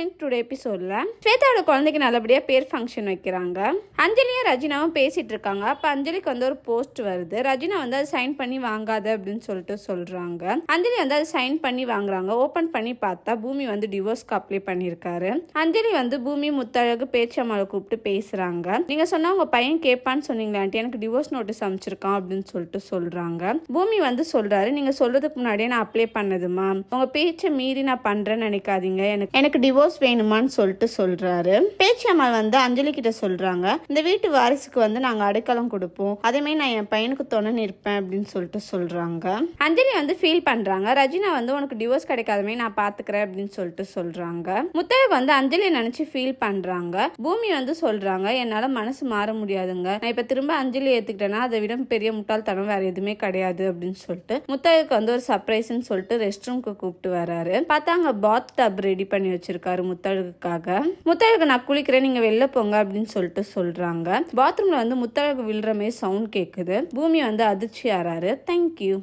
Friends today எபிசோடில் ஸ்வேதாவோட குழந்தைக்கு நல்லபடியாக பேர் ஃபங்க்ஷன் வைக்கிறாங்க. அஞ்சலியும் ரஜினாவும் பேசிகிட்டு இருக்காங்க. அப்போ அஞ்சலிக்கு வந்து ஒரு போஸ்ட் வருது. ரஜினா வந்து அதை சைன் பண்ணி வாங்காத அப்படின்னு சொல்லிட்டு சொல்கிறாங்க அஞ்சலி வந்து அதை சைன் பண்ணி வாங்குறாங்க. ஓப்பன் பண்ணி பார்த்தா பூமி வந்து டிவோர்ஸ்க்கு அப்ளை பண்ணியிருக்காரு. அஞ்சலி வந்து பூமி முத்தழகு பேச்சம்மாவை கூப்பிட்டு பேசுகிறாங்க நீங்கள் சொன்னால் உங்கள் பையன் கேட்பான்னு சொன்னீங்களான்ட்டு எனக்கு டிவோர்ஸ் நோட்டீஸ் அமைச்சிருக்கான் அப்படின்னு சொல்லிட்டு சொல்கிறாங்க பூமி வந்து சொல்கிறாரு நீங்கள் சொல்கிறதுக்கு முன்னாடியே நான் அப்ளை பண்ணதுமா உங்கள் பேச்சை மீறி நான் பண்ணுறேன்னு நினைக்காதீங்க. எனக்கு எனக்கு டிவோர்ஸ் வேணுமான்னு சொல்லிட்டு சொல்கிறாரு பேச்சியம்மாள் வந்து அஞ்சலி கிட்ட சொல்கிறாங்க இந்த வீட்டு வாரிசுக்கு வந்து நாங்கள் அடைக்கலம் கொடுப்போம். அதேமாரி நான் என் பையனுக்கு துணை நிற்பேன் அப்படின்னு சொல்லிட்டு சொல்கிறாங்க அஞ்சலி வந்து ஃபீல் பண்ணுறாங்க ரஜினா வந்து உனக்கு டிவோர்ஸ் கிடைக்காதமே நான் பாத்துக்கிறேன் அப்படின்னு சொல்லிட்டு சொல்கிறாங்க முத்தழகு வந்து அஞ்சலியை நினச்சி ஃபீல் பண்ணுறாங்க பூமி வந்து சொல்கிறாங்க என்னால் மனசு மாற முடியாதுங்க. நான் இப்போ திரும்ப அஞ்சலி ஏற்றுக்கிட்டேன்னா அதை விட பெரிய முட்டாள்தனம் வேற எதுவுமே கிடையாது அப்படின்னு சொல்லிட்டு முத்தழகுக்கு வந்து ஒரு சர்ப்ரைஸ்ன்னு சொல்லிட்டு ரெஸ்ட் ரூம்க்கு கூப்பிட்டு வராரு. பார்த்தா அங்கே பாத் டப் ரெடி பண்ணி வச்சிருக்காரு முத்தழகுக்காக. முத்தழகு நான் குளிக்கிறேன் நீங்க வெளில போங்க அப்படின்னு சொல்லிட்டு சொல்றாங்க. பாத்ரூம்ல வந்து முத்தழகு விழுற மாதிரி சவுண்ட் கேட்குது பூமி வந்து அதிர்ச்சி ஆறாரு தேங்க்யூ